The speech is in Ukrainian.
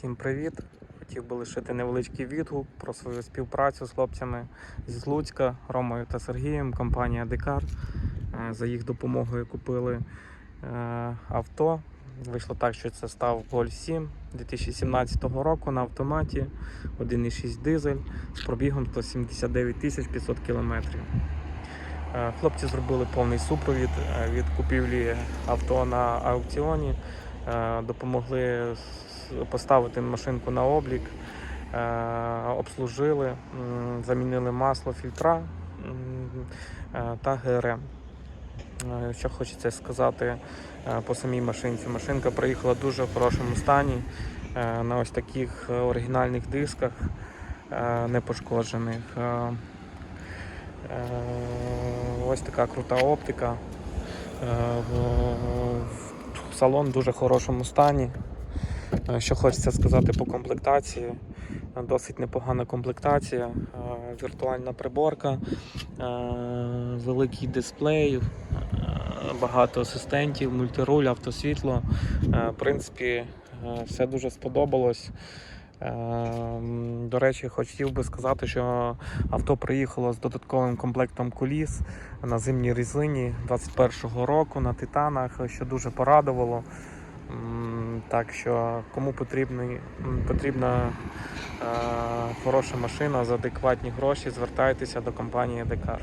Всім привіт! Хотів би лишити невеличкий відгук про свою співпрацю з хлопцями з Луцька, Ромою та Сергієм, компанія Декар. Е, За їх допомогою купили е, авто. Вийшло так, що це став Golf 7 2017 року на автоматі 1,6 дизель з пробігом 179 тисяч 500 кілометрів. Е, Хлопці зробили повний супровід е, від купівлі авто на аукціоні, допомогли поставити машинку на облік, е, обслужили, замінили масло, фільтра е, та ГРМ. Е, Що хочеться сказати по самій машинці. Машинка приїхала в дуже хорошому стані на ось таких оригінальних дисках, непошкоджених. Ось така крута оптика. Салон в дуже хорошому стані. Е, Що хочеться сказати по комплектації. Е, Досить непогана комплектація, е, віртуальна приборка, великий дисплей, багато асистентів, мультируль, автосвітло. В принципі, все дуже сподобалось. До речі, хотів би сказати, що авто приїхало з додатковим комплектом коліс на зимній резині 21-го року на титанах, що дуже порадувало. Так що кому потрібний, потрібна е, хороша машина за адекватні гроші, звертайтеся до компанії Декар.